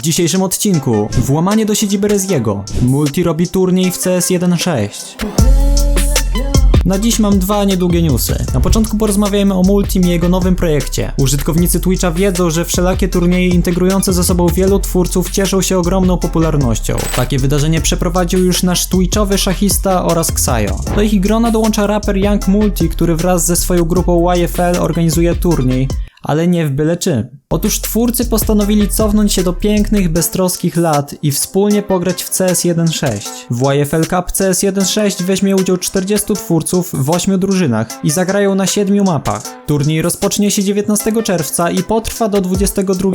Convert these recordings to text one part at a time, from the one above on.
W dzisiejszym odcinku włamanie do siedziby Reziego. Multi robi turniej w CS 1.6. Na dziś mam dwa niedługie newsy. Na początku porozmawiajmy o Multim i jego nowym projekcie. Użytkownicy Twitcha wiedzą, że wszelakie turnieje integrujące ze sobą wielu twórców cieszą się ogromną popularnością. Takie wydarzenie przeprowadził już nasz Twitchowy szachista oraz Xayo. Do ich grona dołącza raper Young Multi, który wraz ze swoją grupą YFL organizuje turniej, ale nie w byle czym. Otóż twórcy postanowili cofnąć się do pięknych, beztroskich lat i wspólnie pograć w CS 1.6. W YFL Cup CS 1.6 weźmie udział 40 twórców w 8 drużynach i zagrają na 7 mapach. Turniej rozpocznie się 19 czerwca i potrwa do 22,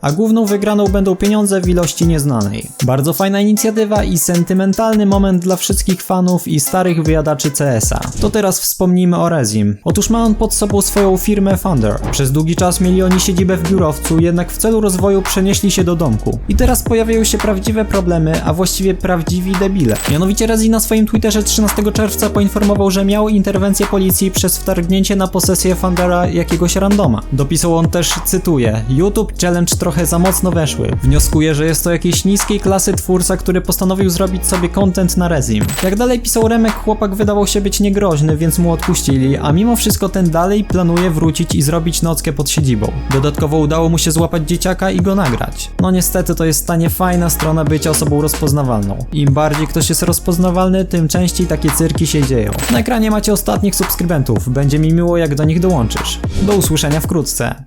a główną wygraną będą pieniądze w ilości nieznanej. Bardzo fajna inicjatywa i sentymentalny moment dla wszystkich fanów i starych wyjadaczy CS-a. To teraz wspomnijmy o Rezim. Otóż ma on pod sobą swoją firmę Thunder. Przez długi czas mieli oni siedzibę w biurowcu, jednak w celu rozwoju przenieśli się do domku. I teraz pojawiają się prawdziwe problemy, a właściwie prawdziwi debile. Mianowicie Rezi na swoim Twitterze 13 czerwca poinformował, że miał interwencję policji przez wtargnięcie na posesję Thundera jakiegoś randoma. Dopisał on też, cytuję, YouTube Challenge trochę za mocno weszły. Wnioskuję, że jest to jakiejś niskiej klasy twórca, który postanowił zrobić sobie content na Rezim. Jak dalej pisał Remek, chłopak wydawał się być niegroźny, więc mu odpuścili, a mimo wszystko ten dalej planuje wrócić i zrobić nockę pod siedzibą. Dodatkowo udało mu się złapać dzieciaka i go nagrać. No niestety to jest ta niefajna strona bycia osobą rozpoznawalną. Im bardziej ktoś jest rozpoznawalny, tym częściej takie cyrki się dzieją. Na ekranie macie ostatnich subskrybentów, będzie mi miło jak do nich dołączysz. Do usłyszenia wkrótce.